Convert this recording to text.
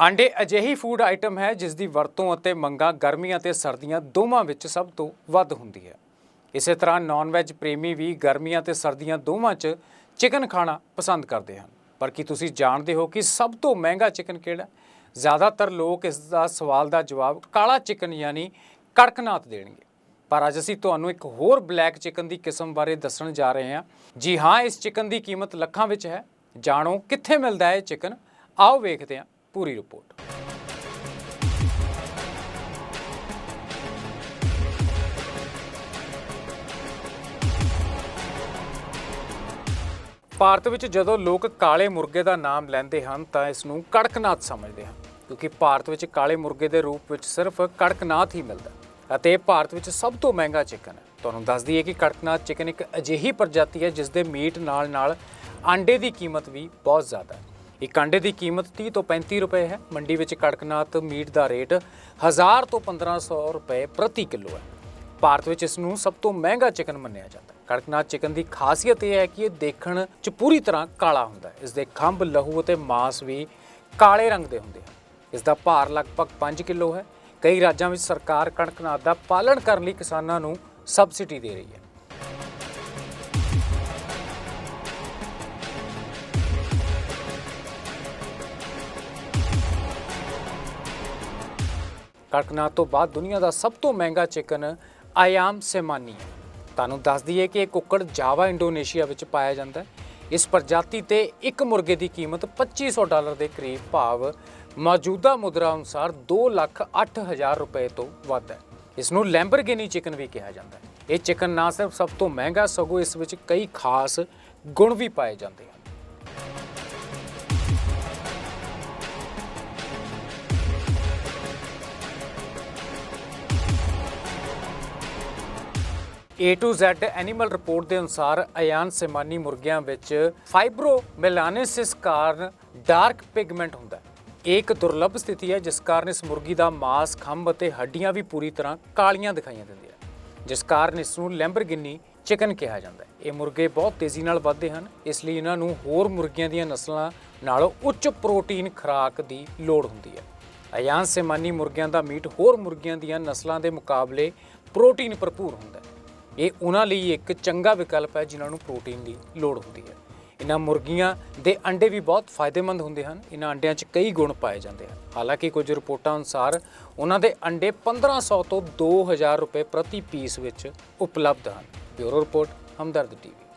ਆਂਡੇ ਅਜਿਹੀ food item ਹੈ ਜਿਸ ਦੀ ਵਰਤੋਂ ਅਤੇ ਮੰਗਾਂ ਗਰਮੀਆਂ ਤੇ ਸਰਦੀਆਂ ਦੋਵਾਂ ਵਿੱਚ ਸਭ ਤੋਂ ਵੱਧ ਹੁੰਦੀ ਹੈ। ਇਸੇ ਤਰ੍ਹਾਂ ਨਾਨ ਵੈਜ ਪ੍ਰੇਮੀ ਵੀ ਗਰਮੀਆਂ ਤੇ ਸਰਦੀਆਂ ਦੋਵਾਂ 'ਚ ਚਿਕਨ ਖਾਣਾ ਪਸੰਦ ਕਰਦੇ ਹਨ। ਪਰ ਕੀ ਤੁਸੀਂ ਜਾਣਦੇ ਹੋ ਕਿ ਸਭ ਤੋਂ ਮਹਿੰਗਾ ਚਿਕਨ ਕਿਹੜਾ ਜ਼ਿਆਦਾਤਰ ਲੋਕ ਇਸ ਦਾ ਸਵਾਲ ਦਾ ਜਵਾਬ ਕਾਲਾ ਚਿਕਨ ਯਾਨੀ ਕੜਕਨਾਥ ਦੇਣਗੇ। ਪਰ ਅੱਜ ਅਸੀਂ ਤੁਹਾਨੂੰ ਇੱਕ ਹੋਰ ਬਲੈਕ ਚਿਕਨ ਦੀ ਕਿਸਮ ਬਾਰੇ ਦੱਸਣ ਜਾ ਰਹੇ ਹਾਂ। ਜੀ ਹਾਂ, ਇਸ ਚਿਕਨ ਦੀ ਕੀਮਤ ਲੱਖਾਂ ਵਿੱਚ ਹੈ। ਜਾਣੋ ਕਿੱਥੇ ਮਿਲਦਾ ਹੈ ਇਹ ਚਿਕਨ ਆਓ ਵੇਖਦੇ ਹਾਂ। ਪੂਰੀ ਰਿਪੋਰਟ। ਭਾਰਤ ਵਿੱਚ ਜਦੋਂ ਲੋਕ ਕਾਲੇ ਮੁਰਗੇ ਦਾ ਨਾਮ ਲੈਂਦੇ ਹਨ, ਤਾਂ ਇਸ ਨੂੰ ਕੜਕਨਾਥ ਸਮਝਦੇ ਹਨ, ਕਿਉਂਕਿ ਭਾਰਤ ਵਿੱਚ ਕਾਲੇ ਮੁਰਗੇ ਦੇ ਰੂਪ ਵਿੱਚ ਸਿਰਫ ਕੜਕਨਾਥ ਹੀ ਮਿਲਦਾ ਅਤੇ ਭਾਰਤ ਵਿੱਚ ਸਭ ਤੋਂ ਮਹਿੰਗਾ ਚਿਕਨ ਹੈ। ਤੁਹਾਨੂੰ ਦੱਸ ਦਈਏ ਕਿ ਕੜਕਨਾਥ ਚਿਕਨ ਇੱਕ ਅਜਿਹੀ ਪ੍ਰਜਾਤੀ ਹੈ ਜਿਸ ਦੇ ਮੀਟ ਨਾਲ ਨਾਲ ਆਂਡੇ ਦੀ ਕੀਮਤ ਵੀ ਬਹੁਤ ਜ਼ਿਆਦਾ ਹੈ। ਇੱਕ ਅੰਡੇ ਦੀ ਕੀਮਤ 30 ਤੋਂ 35 ਰੁਪਏ ਹੈ। ਮੰਡੀ ਵਿੱਚ ਕੜਕਨਾਥ ਮੀਟ ਦਾ ਰੇਟ 1000 ਤੋਂ 1500 ਰੁਪਏ ਪ੍ਰਤੀ ਕਿਲੋ ਹੈ। ਭਾਰਤ ਵਿੱਚ ਇਸ ਨੂੰ ਸਭ ਤੋਂ ਮਹਿੰਗਾ ਚਿਕਨ ਮੰਨਿਆ ਜਾਂਦਾ ਹੈ। ਕੜਕਨਾਥ ਚਿਕਨ ਦੀ ਖਾਸੀਅਤ ਇਹ ਹੈ ਕਿ ਇਹ ਦੇਖਣ 'ਚ ਪੂਰੀ ਤਰ੍ਹਾਂ ਕਾਲਾ ਹੁੰਦਾ ਹੈ। ਇਸ ਦੇ ਖੰਭ, ਲਹੂ ਅਤੇ ਮਾਸ ਵੀ ਕਾਲੇ ਰੰਗ ਦੇ ਹੁੰਦੇ ਹਨ। ਇਸ ਦਾ ਭਾਰ ਲਗਭਗ 5 ਕਿਲੋ ਹੈ। ਕਈ ਰਾਜਾਂ ਵਿੱਚ ਸਰਕਾਰ ਕੜਕਨਾਥ ਦਾ ਪਾਲਣ ਕਰਨ ਲਈ ਕਿਸਾਨਾਂ ਨੂੰ ਸਬਸਿਡੀ ਦੇ ਰਹੀ ਹੈ। ਕੜਕਨਾਥ ਤੋਂ ਬਾਅਦ ਦੁਨੀਆ ਦਾ ਸਭ ਤੋਂ ਮਹਿੰਗਾ ਚਿਕਨ ਆਯਾਮ ਸੇਮਾਨੀ। ਹੈ ਤੁਹਾਨੂੰ ਦੱਸ ਦਈਏ ਕਿ ਇਹ ਕੁੱਕੜ ਜਾਵਾ ਇੰਡੋਨੇਸ਼ੀਆ ਵਿੱਚ ਪਾਇਆ ਜਾਂਦਾ ਹੈ। ਇਸ ਪ੍ਰਜਾਤੀ ਤੇ ਇੱਕ ਮੁਰਗੇ ਦੀ ਕੀਮਤ 2500 ਡਾਲਰ ਦੇ ਕਰੀਬ ਭਾਵ ਮੌਜੂਦਾ ਮੁਦਰਾ ਅਨੁਸਾਰ 2 ਲੱਖ 8000 ਰੁਪਏ ਤੋਂ ਵੱਧ ਹੈ। ਇਸ ਨੂੰ ਲੈਂਬਰਗਿਨੀ ਚਿਕਨ ਵੀ ਕਿਹਾ ਜਾਂਦਾ ਹੈ। ਇਹ ਚਿਕਨ ਨਾ ਸਿਰਫ ਸਭ ਤੋਂ ਮਹਿੰਗਾ, ਸਗੋਂ ਇਸ ਵਿੱਚ ਕਈ ਖਾਸ ਗੁਣ ਵੀ ਪਾਏ ਜਾਂਦੇ ਹਨ। A to Z animal report ਦੇ ਅਨੁਸਾਰ ਅਯਾਨ ਸੇਮਾਨੀ ਮੁਰਗਿਆਂ ਵਿੱਚ ਫਾਈਬਰੋ ਫਾਈਬਰੋਮੈਲਾਨਿਸਿਸ ਕਾਰਨ ਡਾਰਕ ਪਿਗਮੈਂਟ ਹੁੰਦਾ ਹੈ। ਇਹ ਇੱਕ ਦੁਰਲੱਭ ਸਥਿਤੀ ਹੈ, ਜਿਸ ਕਾਰਨ ਇਸ ਮੁਰਗੀ ਦਾ ਮਾਸ, ਖੰਭ ਅਤੇ ਹੱਡੀਆਂ ਵੀ ਪੂਰੀ ਤਰ੍ਹਾਂ ਕਾਲੀਆਂ ਦਿਖਾਈਆਂ ਦਿੰਦੀਆਂ ਜਿਸ ਕਾਰਨ ਇਸ ਨੂੰ ਲੈਂਬਰਗਿਨੀ ਚਿਕਨ ਕਿਹਾ ਜਾਂਦਾ ਹੈ। ਇਹ ਮੁਰਗੇ ਬਹੁਤ ਤੇਜ਼ੀ ਨਾਲ ਵੱਧਦੇ ਹਨ, ਇਸ ਲਈ ਇਹਨਾਂ ਨੂੰ ਹੋਰ ਮੁਰਗੀਆਂ ਦੀਆਂ ਨਸਲਾਂ ਨਾਲੋਂ ਉੱਚ ਪ੍ਰੋਟੀਨ ਖੁਰਾਕ ਦੀ ਲੋੜ ਹੁੰਦੀ ਹੈ। ਅਯਾਨ ਸੇਮਾਨੀ ਮੁਰਗਿਆਂ ਦਾ ਮੀਟ ਹੋਰ ਮੁਰਗੀਆਂ ਦੀਆਂ ਨਸਲਾਂ ਦੇ ਮੁਕਾਬਲੇ ਪ੍ਰੋਟੀਨ ਭਰਪੂਰ ਹੁੰਦਾ ਹੈ। ਇਹ ਉਹਨਾਂ ਲਈ ਇੱਕ ਚੰਗਾ ਵਿਕਲਪ ਹੈ ਜਿਨ੍ਹਾਂ ਨੂੰ ਪ੍ਰੋਟੀਨ ਦੀ ਲੋੜ ਹੁੰਦੀ ਹੈ। ਇਹਨਾਂ ਮੁਰਗੀਆਂ ਦੇ ਅੰਡੇ ਵੀ ਬਹੁਤ ਫਾਇਦੇਮੰਦ ਹੁੰਦੇ ਹਨ। ਇਹਨਾਂ ਅੰਡਿਆਂ 'ਚ ਕਈ ਗੁਣ ਪਾਏ ਜਾਂਦੇ ਹਨ। ਹਾਲਾਂਕਿ ਕੁਝ ਰਿਪੋਰਟਾਂ ਅਨੁਸਾਰ ਉਹਨਾਂ ਦੇ ਅੰਡੇ 1500 ਤੋਂ 2000 ਰੁਪਏ ਪ੍ਰਤੀ ਪੀਸ ਵਿੱਚ ਉਪਲਬਧ ਹਨ। Bureau report, Hamdard TV.